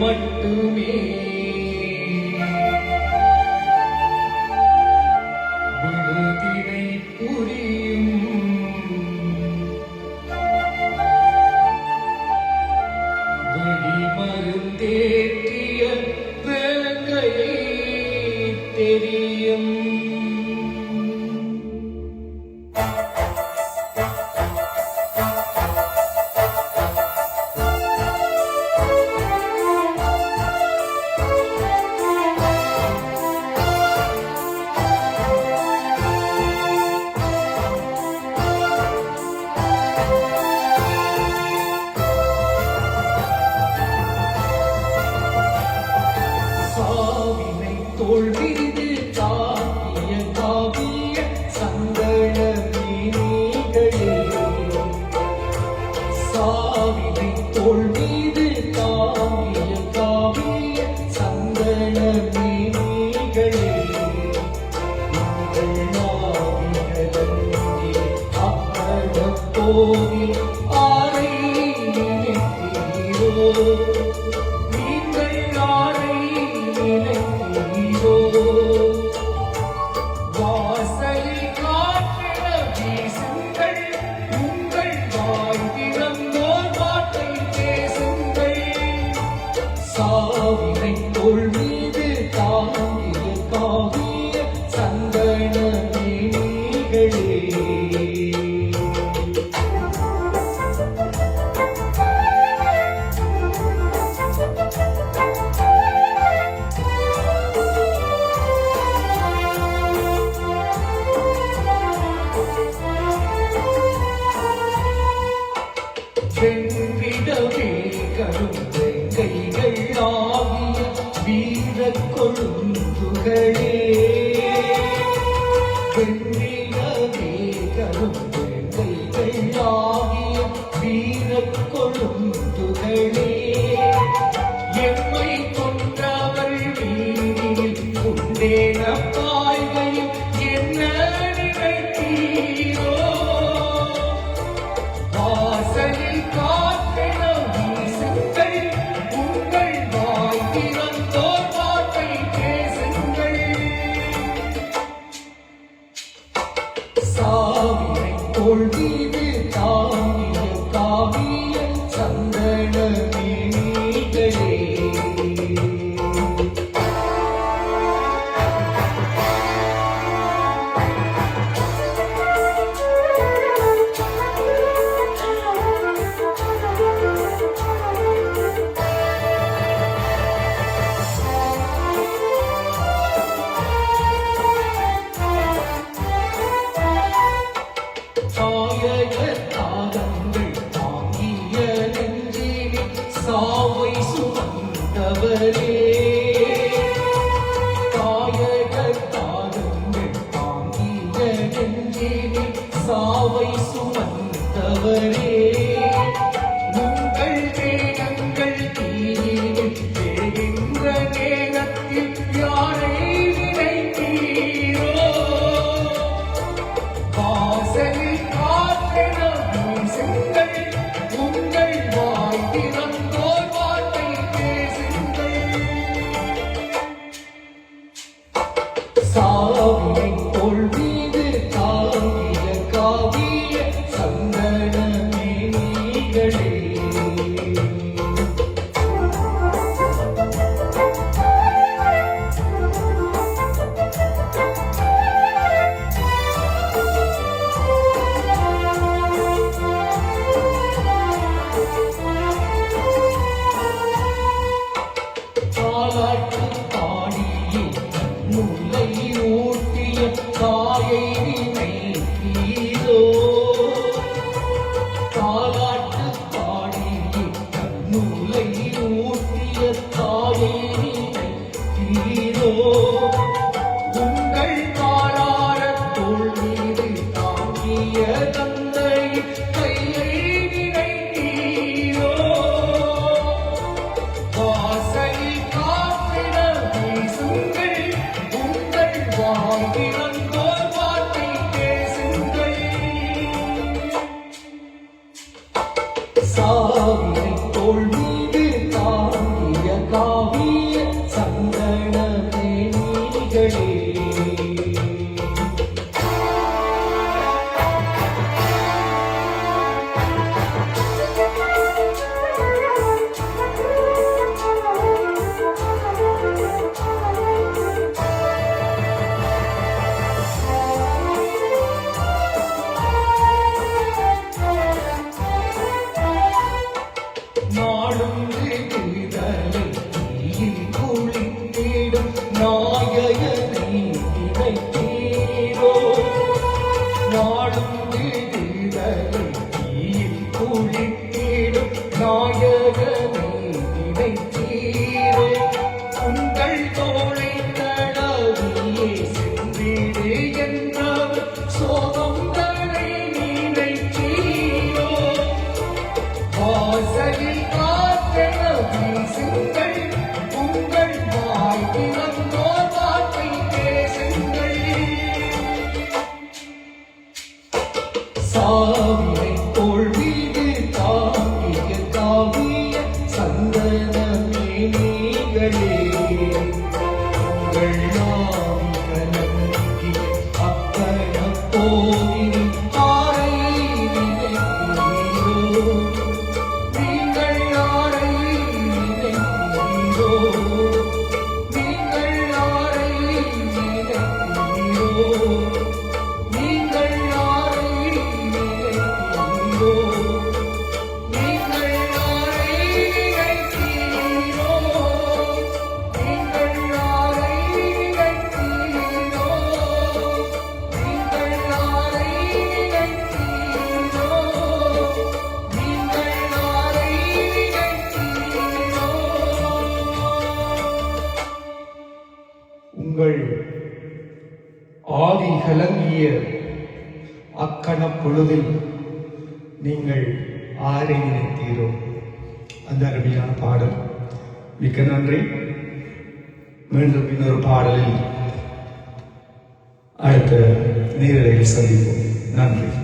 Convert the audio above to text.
மட்டுமே தோல் மீது காவிய காவிய சந்தன மீனிகளே அப்பட போதி ஆரை நினைத்தீரோ. செல்விடமே கருத்தை கைகள் ஆகிய வீர கொழுந்துகளே வெண்ணிலமே கருத்தை கைகள் ஆகிய வீர கொழுந்துகளே রে All God. சாவினை தோல்வி കുളിത്തിടും നായകനേ. ஆவி கலங்கிய அக்கண பொழுதில் நீங்கள் ஆரை நினைத்தீரோ? அந்த அருமையான பாடல். மிக்க நன்றி. மீண்டும் இன்னொரு பாடலில் அடுத்த நேரலையில் சந்திப்போம். நன்றி.